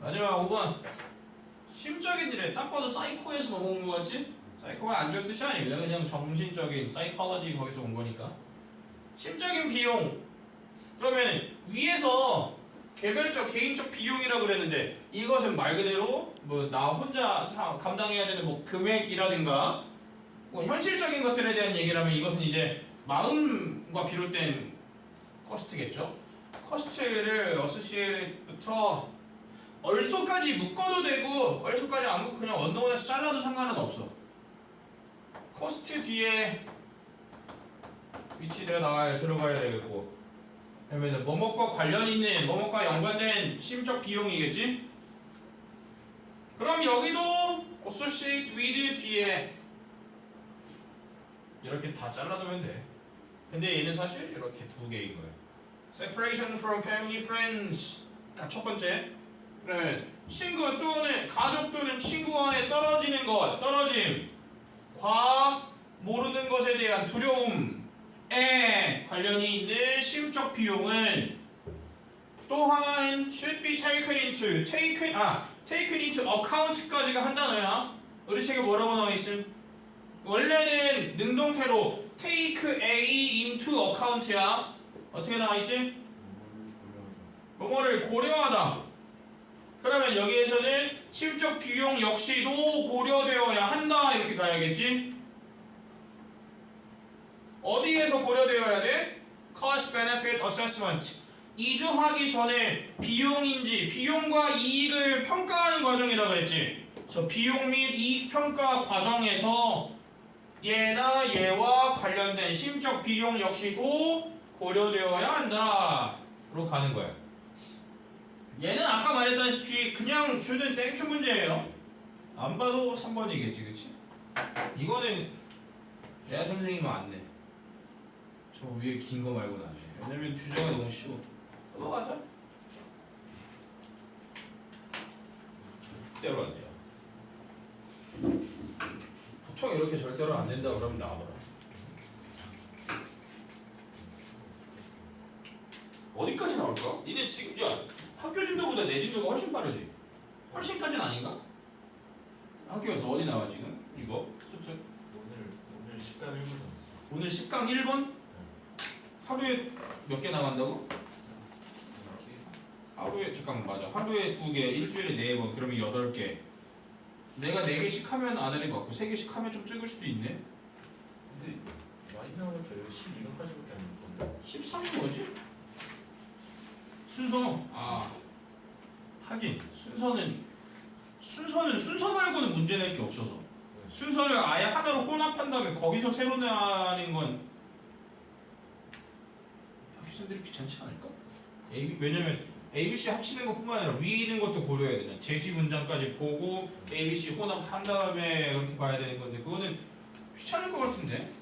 마지막 5번 심적인 일에 딱 봐도 사이코에서 넘어온 것 같지? 사이코가 안 좋은 뜻이 아닙니다 그냥 정신적인 사이콜로지 거기서 온 거니까 심적인 비용 그러면 위에서 개별적 개인적 비용이라고 그랬는데 이것은 말 그대로 뭐 나 혼자 사- 감당해야 되는 뭐 금액이라든가 뭐 현실적인 것들에 대한 얘기라면 이것은 이제 마음과 비롯된 커스트겠죠. 커스트를 어스시에이트부터 얼소까지 묶어도 되고 얼소까지 안 묶고 그냥 언더원에서 잘라도 상관은 없어. 커스트 뒤에 위치 내가 나와야 들어가야 되겠고 그러면은 뭐뭐과 관련 있는 뭐뭐과 연관된 심적 비용이겠지? 그럼 여기도 associate with 뒤에 이렇게 다 잘라두면 돼. 근데 얘는 사실 이렇게 두 개인 거야. Separation from family, friends. 다첫 번째. 그러면 친구 또는 가족 또는 친구와의 떨어지는 것, 떨어짐. 과 모르는 것에 대한 두려움에 관련이 있는 심적 비용은 또한 should be taken into, taken 아 taken into account까지가 한 단어야. 우리 책에 뭐라고 나와 있음? 원래는 능동태로 take A into account야. 어떻게 나와 있지? 뭐뭐를 고려하다. 그러면 여기에서는 심적 비용 역시도 고려되어야 한다 이렇게 가야겠지? 어디에서 고려되어야 돼? Cost Benefit Assessment. 이주하기 전에 비용인지 비용과 이익을 평가하는 과정이라고 했지. 그래서 비용 및 이익 평가 과정에서 얘나 얘와 관련된 심적 비용 역시도 고려되어야 한다. 로 가는 거야. 얘는 아까 말했다시피 그냥 주는 땡큐 문제예요. 안 봐도 3번이겠지, 그치? 이거는 내가 선생님은 안 내. 저 위에 긴 거 말고는 안 돼. 왜냐면 주제가 너무 쉬워. 넘어가자. 절대로 안 돼요. 보통 이렇게 절대로 안 된다 그러면 나와봐라. 어디까지 나올까? 니네 지금 야 학교 진도보다 내 진도가 훨씬 빠르지? 훨씬까지는 아닌가? 학교에서 어디 나와 지금? 이거 수특 오늘 오늘 10강 1분 남았어. 오늘 10강 1번? 하루에 몇 개 나간다고? 하루에 잠깐 맞아 하루에 두 개, 일주일에 네 번, 그러면 여덟 개. 내가 네 개씩 하면 아다리 맞고 세 개씩 하면 좀 적을 수도 있네. 근데 많이 나오니까 여기 12강까지밖에 안 됐던데. 13이 뭐지? 순서? 아. 하긴. 순서는 순서는 순서 말고는 문제 낼 게 없어서. 순서를 아예 하나로 혼합한 다음에 거기서 새로 내는 건 학생들이 귀찮지 않을까? A, 왜냐면 ABC 합치는 것뿐만 아니라 위에 있는 것도 고려해야 되잖아. 제시 문장까지 보고 ABC 혼합한 다음에 그렇게 봐야 되는 건데 그거는 귀찮을 것 같은데?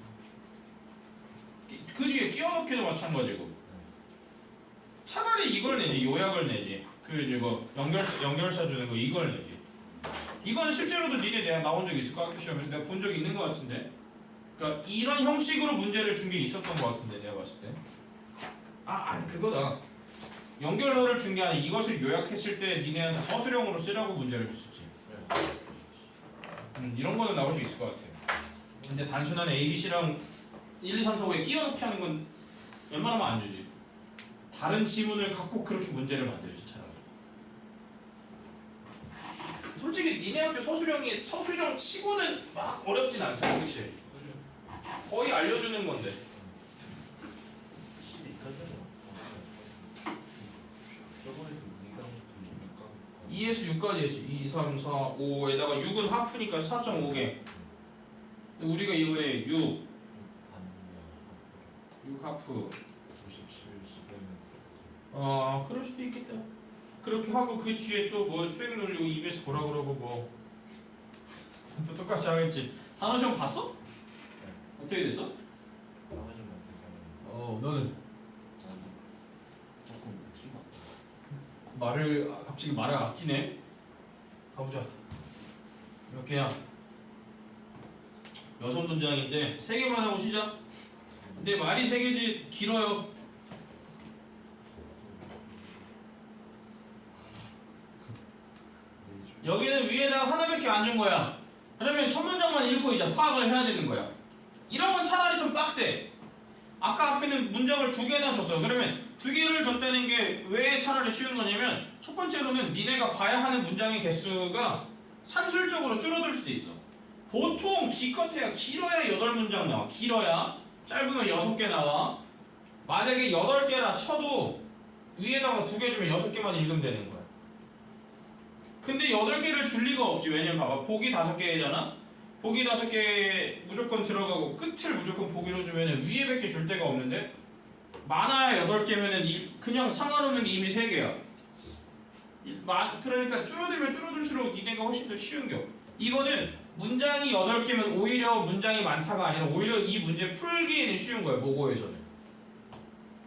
끼- 그 뒤에 끼워넣기도 마찬가지고 차라리 이걸 내지 요약을 내지. 그 이거 연결사 연결사 주는 거 이걸 내지. 이건 실제로도 니네 내가 나온 적 있을 거 학교 시험에. 내가 본적 있는 거 같은데. 그러니까 이런 형식으로 문제를 준 게 있었던 거 같은데 내가 봤을 때 아 아, 그거다. 연결어를 준 게 아니라 이것을 요약했을 때 니네한테 서술형으로 쓰라고 문제를 줬었지. 음, 이런 거는 나올 수 있을 것 같아 근데 단순한 ABC랑 1, 2, 3, 4, 5에 끼워넣기 하는 건 웬만하면 안 주지 다른 지문을 갖고 그렇게 문제를 차라리 솔직히 니네 학교 서술형이 서술형 치고는 막 어렵진 않잖아 그치? 거의 알려주는 건데. 12까지는 저번에도 2강부터 6강 2에서 6까지 했지. 2, 3, 4, 5에다가 6은 하프니까 4.5개. 우리가 이번에 6, 반이야 6 하프. 97, 10에는 어 그럴 수도 있겠다. 그렇게 하고 그 뒤에 또 뭐 수행 놀리고 입에서 보라 그러고 뭐. 또 똑같이 하겠지. 산호시험 봤어? 어떻게 됐어? 괜찮아요 어 너는? 조금 말을 아, 갑자기 말을 아끼네? 가보자. 몇 개야? 여섯 문장인데 세 개만 하고 시작 근데 말이 세 개지 길어요 여기는 위에다가 하나밖에 안 준 거야. 그러면 첫 문장만 읽고 이제 파악을 해야 되는 거야. 이런 건 차라리 좀 빡세. 아까 앞에는 문장을 두 개나 줬어. 그러면 두 개를 줬다는 게 왜 차라리 쉬운 거냐면 첫 번째로는 니네가 봐야 하는 문장의 개수가 산술적으로 줄어들 수도 있어. 보통 기껏해야 길어야 여덟 문장 나와. 길어야 짧으면 여섯 개 나와. 만약에 여덟 개라 쳐도 위에다가 두 개 주면 여섯 개만 읽으면 되는 거야. 근데 여덟 개를 줄 리가 없지. 왜냐면 봐봐. 보기 다섯 개잖아. 보기 다섯 개 무조건 들어가고 끝을 무조건 보기로 주면은 위에 밖에 줄 데가 없는데 많아야 여덟 개면은 이- 그냥 상관없는 게 이미 세 개야. 이- 마- 그러니까 줄어들면 줄어들수록 니네가 훨씬 더 쉬운 겨. 이거는 문장이 여덟 개면 오히려 문장이 많다가 아니라 오히려 이 문제 풀기에는 쉬운 거야. 모고에서는.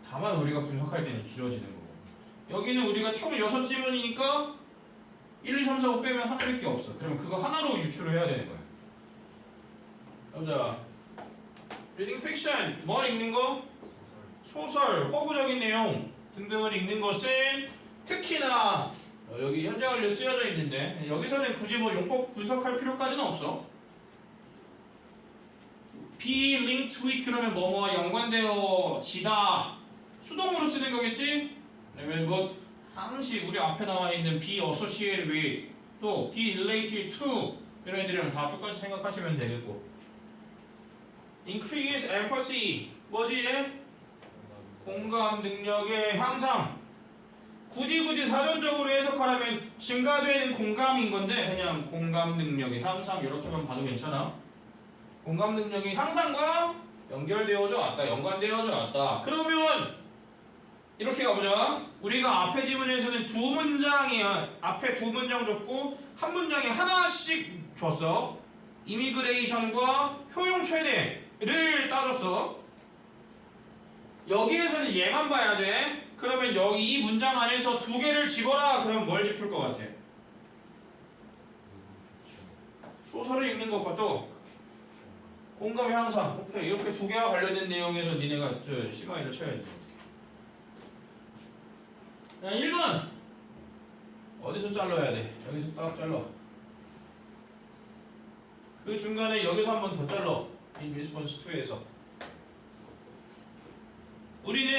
다만 우리가 분석할 때는 길어지는 거고. 여기는 우리가 총 여섯 지문이니까 1, 2, 3, 4, 5 빼면 하나밖에 없어. 그러면 그거 하나로 유출을 해야 되는 거야. 보자. 리딩 픽션 뭘 읽는 거? 소설, 허구적인 내용 등등을 읽는 것은 특히나 어, 여기 현재 완료 쓰여져 있는데 여기서는 굳이 뭐 용법 분석할 필요까지는 없어. be linked with 그러면 뭐뭐와 연관되어 지다 수동으로 쓰는 거겠지? 그러면 뭐 항시 우리 앞에 나와 있는 be associated with 또 be related to 이런 애들이랑 다 똑같이 생각하시면 되겠고. increase empathy 뭐지? 공감 능력의 향상. 굳이 굳이 사전적으로 해석하라면 증가되는 공감인 건데 그냥 공감 능력의 향상 이렇게만 봐도 괜찮아? 공감 능력의 향상과 연결되어져 왔다 연관되어져 왔다. 그러면 이렇게 가보자 우리가 앞에 지문에서는 두 문장이야 앞에 두 문장 줬고 한 문장에 하나씩 줬어 이미그레이션과 효용 최대를 따졌어 여기에서는 얘만 봐야 돼. 그러면 여기 이 문장 안에서 두 개를 집어라. 그러면 뭘 짚을 것 같아? 소설을 읽는 것과 또 공감 향상. 오케이 이렇게 두 개와 관련된 내용에서 니네가 저 시그마이를 쳐야지. 야 1번 어디서 잘라야 돼? 여기서 딱 잘라. 그 중간에 여기서 한 번 더 잘라. in response to에서. 우리는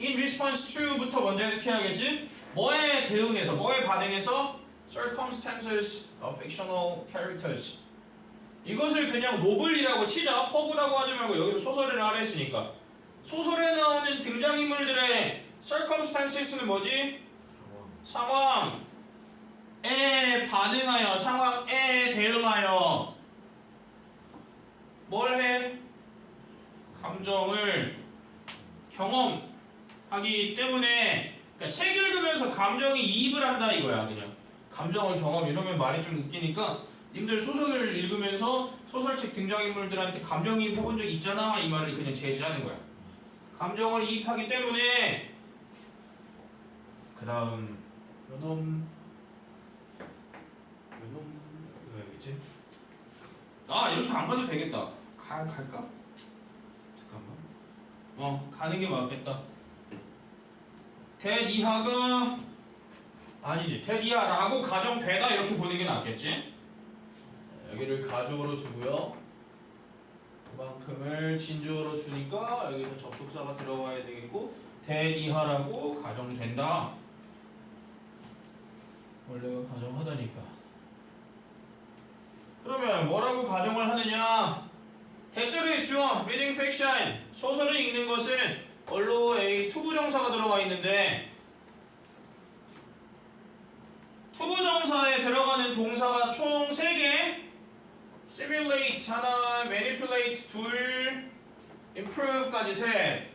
in response to부터 먼저 해석해야겠지? 뭐에 대응해서, 뭐에 반응해서 circumstances of fictional characters 이것을 그냥 노블이라고 치자 허구라고 하지 말고 여기서 소설을 하라 했으니까 소설에 나오는 등장인물들의 circumstances는 뭐지? 상황. 상황에 반응하여 상황에 대응하여. 뭘 해? 감정을 경험하기 때문에. 그러니까 책 읽으면서 감정이 이입을 한다 이거야 그냥. 감정을 경험 이러면 말이 좀 웃기니까 님들 소설을 읽으면서 소설책 등장인물들한테 감정이입 해본 적 있잖아 이 말을 그냥 제시하는 거야. 감정을 이입하기 때문에 그 다음 요놈 요놈 이거 여기지? 아 이렇게 안 가도 되겠다. 가, 갈까? 잠깐만. 어 가는 게 맞겠다. 대이하가 아니지. 대이하라고 가정되다 이렇게 보는 게 낫겠지? 여기를 가주어로 주고요. 그만큼을 진주어로 주니까 여기서 접속사가 들어가야 되겠고 대이하라고 가정된다 원래가 가정하다니까. 그러면 뭐라고 가정을 하느냐? 대체로의 주어 reading fiction 소설을 읽는 것은 원로의 투부정사가 들어가 있는데 투부정사에 들어가는 동사가 총 3개? simulate 하나 manipulate 둘 improve까지 셋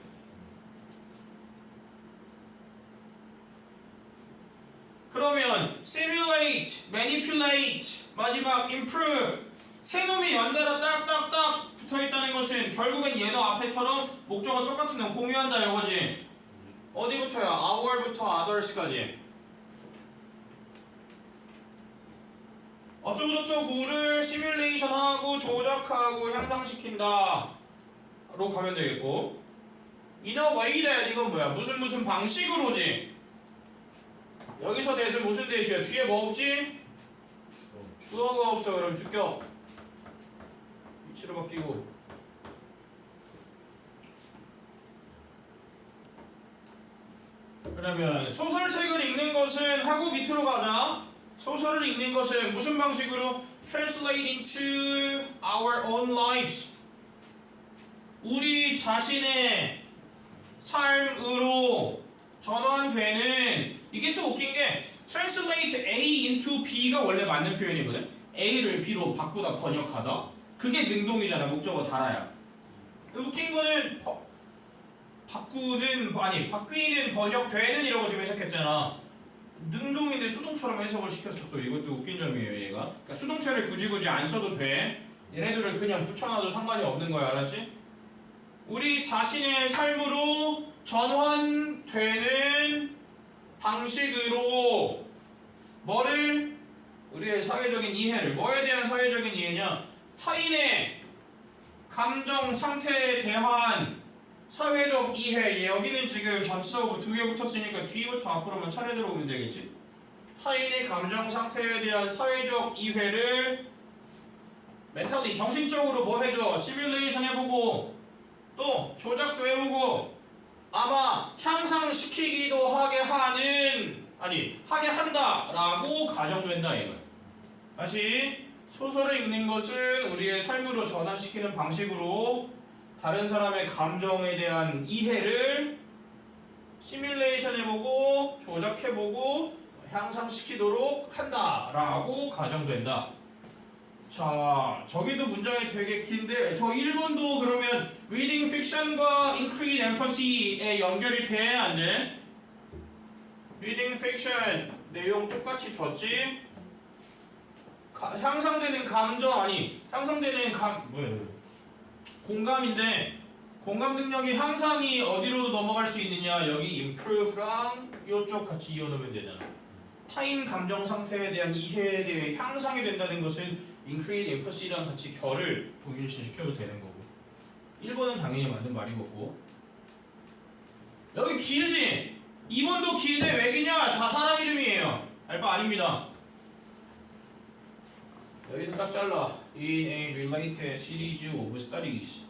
그러면 simulate, manipulate, 마지막 improve 세 놈이 연달아 딱딱딱 붙어 있다는 것은 결국엔 얘도 앞에처럼 목적은 똑같은 놈 공유한다 이거지. 어디부터야? our부터 others까지. 어쩌고저쩌고를 시뮬레이션하고 조작하고 향상시킨다. 로 가면 되겠고. in a way that 이건 뭐야? 무슨 무슨 방식으로지. 여기서 대신 무슨 대시야? 뒤에 뭐 없지? 주어가 없어. 그럼 주격. 위치로 바뀌고. 그러면 소설책을 읽는 것은 하고 밑으로 가자 소설을 읽는 것은 무슨 방식으로? Translate into our own lives. 우리 자신의 삶으로 전환되는 이게 또 웃긴 게 translate A into B가 원래 맞는 표현이거든. A를 B로 바꾸다 번역하다. 그게 능동이잖아. 목적어 달아야. 웃긴 거는 버- 바꾸는 아니 바뀌는 번역되는 이라고 지금 해석했잖아. 능동인데 수동처럼 해석을 시켰어. 또 이것도 웃긴 점이에요. 얘가. 그러니까 수동태를 굳이 굳이 안 써도 돼. 얘네들을 그냥 붙여놔도 상관이 없는 거야. 알았지? 우리 자신의 삶으로 전환되는 방식으로 뭐를 우리의 사회적인 이해를 뭐에 대한 사회적인 이해냐? 타인의 감정 상태에 대한 사회적 이해 여기는 지금 잠수하고 두 개 붙었으니까 뒤부터 앞으로만 차례대로 오면 되겠지? 타인의 감정 상태에 대한 사회적 이해를 멘탈리 정신적으로 뭐 해줘? 시뮬레이션 해보고 또 조작도 해보고 아마 향상시키기도 하게 하는 아니 하게 한다라고 가정된다 이거야. 다시 소설을 읽는 것은 우리의 삶으로 전환시키는 방식으로 다른 사람의 감정에 대한 이해를 시뮬레이션 해보고 조작해보고 향상시키도록 한다라고 가정된다. 자, 저기도 문장이 되게 긴데 저 1번도 그러면 reading fiction과 increase empathy에 연결이 돼? 안 돼? reading fiction 내용 똑같이 줬지? 가- 향상되는 감정 아니 향상되는 감. 공감인데 공감 능력이 향상이 어디로도 넘어갈 수 있느냐 여기 improve랑 이쪽 같이 이어놓으면 되잖아 타인 감정 상태에 대한 이해에 대해 향상이 된다는 것은 increase empathy랑 같이 결을 동일시시켜도 되는 거고. 1번은 당연히 맞는 말이고. 여기 길지? 2번도 길데 왜 기냐? 다 사람 이름이에요. 알바 아닙니다. 여기서 딱 잘라. in a related series of studies.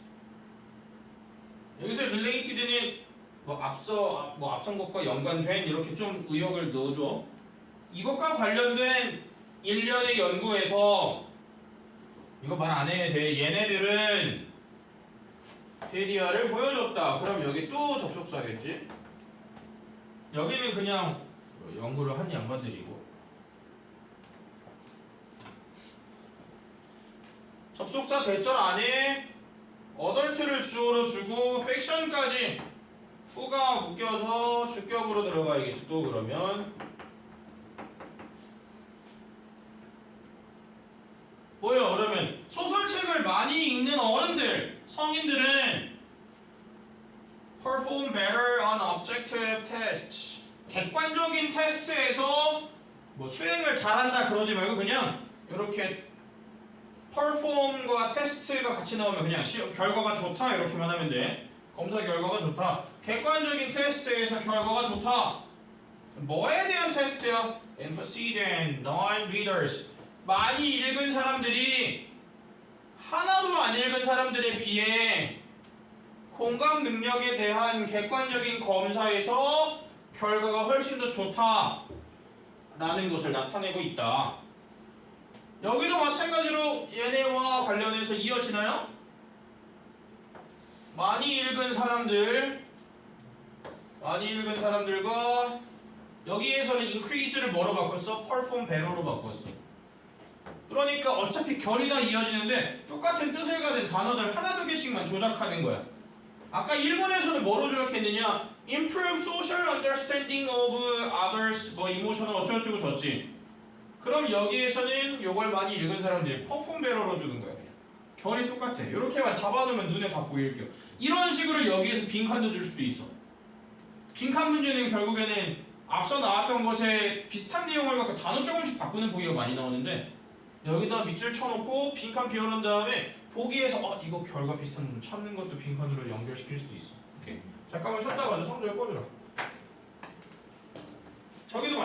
여기서 related는 뭐 앞서 뭐 앞선 것과 연관된 이렇게 좀 의역을 넣어줘. 이것과 관련된 일련의 연구에서 이거 말 안 해도 돼. 얘네들은 데리아를 보여줬다. 그럼 여기 또 접속사겠지? 여기는 그냥 연구를 한 양반들이고 접속사 대절 안에 어덜트를 주어로 주고 팩션까지 후가 묶여서 주격으로 들어가야겠지 또 그러면 뭐예요 그러면 소설책을 많이 읽는 어른들 성인들은 perform better on objective tests 객관적인 테스트에서 뭐 수행을 그러지 말고 그냥 이렇게 perform과 테스트가 같이 나오면 그냥 시험 결과가 좋다 이렇게만 하면 돼. 검사 결과가 좋다. 객관적인 테스트에서 결과가 좋다. 뭐에 대한 테스트야? antecedent, non-readers. 많이 읽은 사람들이 하나도 안 읽은 사람들에 비해 공감 능력에 대한 객관적인 검사에서 결과가 훨씬 더 좋다 라는 것을 나타내고 있다 여기도 마찬가지로 얘네와 관련해서 이어지나요? 많이 읽은 사람들 많이 읽은 사람들과 여기에서는 increase를 뭐로 바꿨어? perform better로 바꿨어 그러니까 어차피 결이 다 이어지는데 똑같은 뜻을 가진 단어들 하나 두 개씩만 조작하는 거야 아까 일본에서는 뭐로 조작했느냐 improve social understanding of others 뭐 emotional 어쩌고저쩌고 줬지. 그럼 여기에서는 요걸 많이 읽은 사람들이 퍼폼 베러로 주는 거야 그냥. 결이 똑같아. 이렇게만 잡아놓으면 눈에 다 보일 겨 이런 식으로 여기에서 빈칸도 줄 수도 있어. 빈칸 문제는 결국에는 앞서 나왔던 것에 비슷한 내용을 갖고 단어 조금씩 바꾸는 보기가 많이 나오는데 여기다 밑줄 쳐놓고 빈칸 비워놓은 다음에 보기에서 어 이거 결과 비슷한 거 찾는 것도 빈칸으로 연결시킬 수도 있어. 오케이 잠깐만 쉬었다 가자. 성조야 꺼주라. 저기도